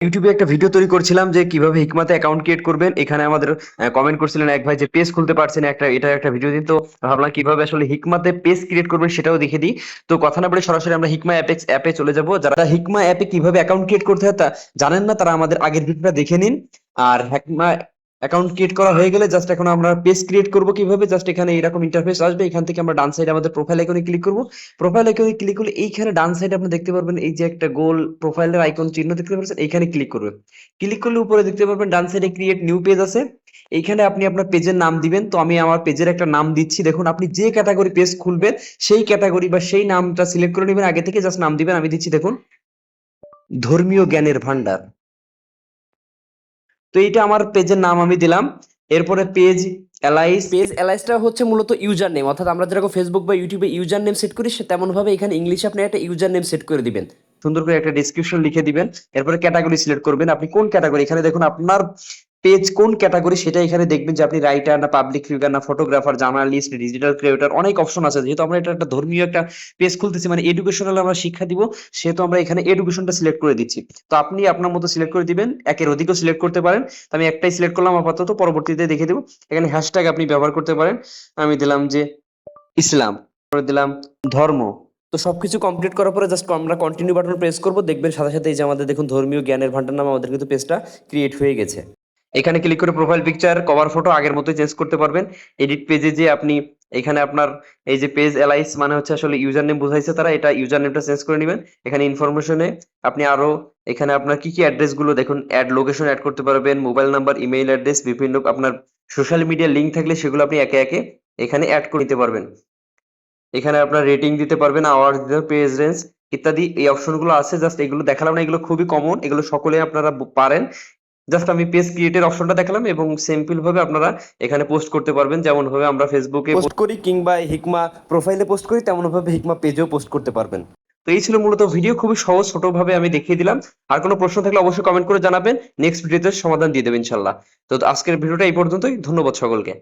ইউটিউবে একটা ভিডিও তৈরি করছিলাম যে কীভাবে হিকমাতে অ্যাকাউন্ট ক্রিয়েট করবেন। এখানে আমাদের কমেন্ট করছিলেন এক ভাই যে পেজ খুলতে পারছেন একটা, এটা একটা ভিডিও দিন। তো ভাবলাম কীভাবে আসলে হিকমাতে পেজ ক্রিয়েট করবেন সেটাও দেখে দিই। তো কথা না বলে সরাসরি আমরা হিকমা অ্যাপেক্স অ্যাপে চলে যাব। যারা হিকমা অ্যাপে কীভাবে অ্যাকাউন্ট ক্রিয়েট করতে হয় তা জানেন না, তারা আমাদের আগের ভিডিওটা দেখে নিন। আর হিকমা অ্যাকাউন্ট ক্রিয়েট করা হয়ে গেলে জাস্ট এখন আমরা পেজ ক্রিয়েট করব কীভাবে? জাস্ট এখানে এরকম ইন্টারফেস আসবে, এখান থেকে আমরা ডান সাইডে আমাদের প্রোফাইল আইকনে ক্লিক করব। প্রোফাইল আইকনে ক্লিক করলে এইখানে ডান সাইডে আপনি দেখতে পারবেন এই যে একটা গোল প্রোফাইলের আইকন চিহ্ন দেখতে পাচ্ছেন এইখানে ক্লিক করবেন। ক্লিক করলে উপরে দেখতে পারবেন ডান সাইডে ক্রিয়েট নিউ পেজ আছে। এইখানে আপনি আপনার পেজের নাম দিবেন। তো আমি আমার পেজের একটা নাম দিচ্ছি। দেখুন, আপনি যে ক্যাটাগরি পেজ খুলবেন, সেই ক্যাটাগরি বা সেই নামটা সিলেক্ট করে নেবেন। আগে থেকে জাস্ট নাম দিবেন, আমি দিচ্ছি দেখুন, ধর্মীয় জ্ঞানের ভান্ডার তো এইটা আমার পেজের নাম আমি দিলাম। এরপরে পেজ অ্যালাইস পেজ অ্যালাইসটা হচ্ছে মূলত ইউজার নেম অর্থাৎ আমরা যেরকম ফেসবুক বা ইউটিউবে ইউজার নেম সেট করি সে তেমন ভাবে এখানে ইংলিশে আপনি একটা ইউজার নেম সেট করে দিবেন। সুন্দর করে একটা ডিসক্রিপশন লিখে দিবেন। এরপরে ক্যাটাগরি সিলেক্ট করবেন। আপনি কোন ক্যাটাগরি এখানে দেখুন আপনার পেজ কোন ক্যাটাগরি সেটা এখানে দেখবেন যে আপনি রাইটার না পাবলিক ফিগার না ফটোগ্রাফার জার্নালিস্ট ডিজিটাল ক্রিয়েটর অনেক অপশন আছে। যেহেতু আমরা এটা একটা ধর্মীয় একটা পেজ খুলতেছি মানে এডুকেশনাল আমরা শিক্ষা দিব, সেহেতু আমরা এখানে এডুকেশনটা সিলেক্ট করে দিচ্ছি। তো আপনি আপনার মতো সিলেক্ট করে দিবেন, একের অধিকও সিলেক্ট করতে পারেন। তো আমি একটাই সিলেক্ট করলাম, আপাতত পরবর্তীতে দেখে দেবো। এখানে হ্যাশট্যাগ আপনি ব্যবহার করতে পারেন। আমি দিলাম যে ইসলাম, পরে দিলাম ধর্ম। তো সবকিছু কমপ্লিট করার পরে জাস্ট আমরা কন্টিনিউ বাটন প্রেস করব। দেখবেন সাথে সাথে এই যে আমাদের দেখুন ধর্মীয় জ্ঞানের ভান্ডার নামে আমাদের কিন্তু পেজটা ক্রিয়েট হয়ে গেছে। এখানে ক্লিক করে প্রোফাইল পিকচার কভার ফটো আগের মতোই চেঞ্জ করতে পারবেন। এডিট পেজে যে আপনি এখানে আপনার এই যে পেজ অ্যালাইস মানে হচ্ছে আসলে ইউজার নেম বুঝাইছে তারা, এটা ইউজার নেমটা চেঞ্জ করে নেবেন। এখানে ইনফরমেশনে আপনি আরও এখানে আপনার কি কি অ্যাড্রেসগুলো দেখুন অ্যাড লোকেশন অ্যাড করতে পারবেন মোবাইল নাম্বার ইমেইল অ্যাড্রেস বিভিন্ন আপনার সোশ্যাল মিডিয়া লিংক থাকলে সেগুলো আপনি একে একে এখানে অ্যাড করে নিতে পারবেন। এখানে আপনার রেটিং দিতে পারবেন আওয়ার্স দিতে পেজ রেঞ্জ ইত্যাদি এই অপশনগুলো আছে জাস্ট এগুলো দেখালাম না, এগুলো খুবই কমন এগুলো সকলে আপনারা পারেন। জাস্ট আমি পেজ ক্রিয়েটের অপশনটা দেখালাম এবং সিম্পল ভাবে আপনারা এখানে পোস্ট করতে পারবেন। যেমন ভাবে আমরা ফেসবুকে পোস্ট করি কিংবা হিকমা প্রোফাইলে পোস্ট করি তেমন ভাবে হিকমা পেজেও পোস্ট করতে পারবেন। তো এই ছিল মূলত ভিডিও খুবই সহজ ছোট ভাবে আমি দেখিয়ে দিলাম। আর কোনো প্রশ্ন থাকলে অবশ্যই কমেন্ট করে জানাবেন। নেক্সট ভিডিওতে সমাধান দিয়ে দেবেন ইনশাল্লাহ তো আজকের ভিডিওটা এই পর্যন্তই। ধন্যবাদ সকলকে।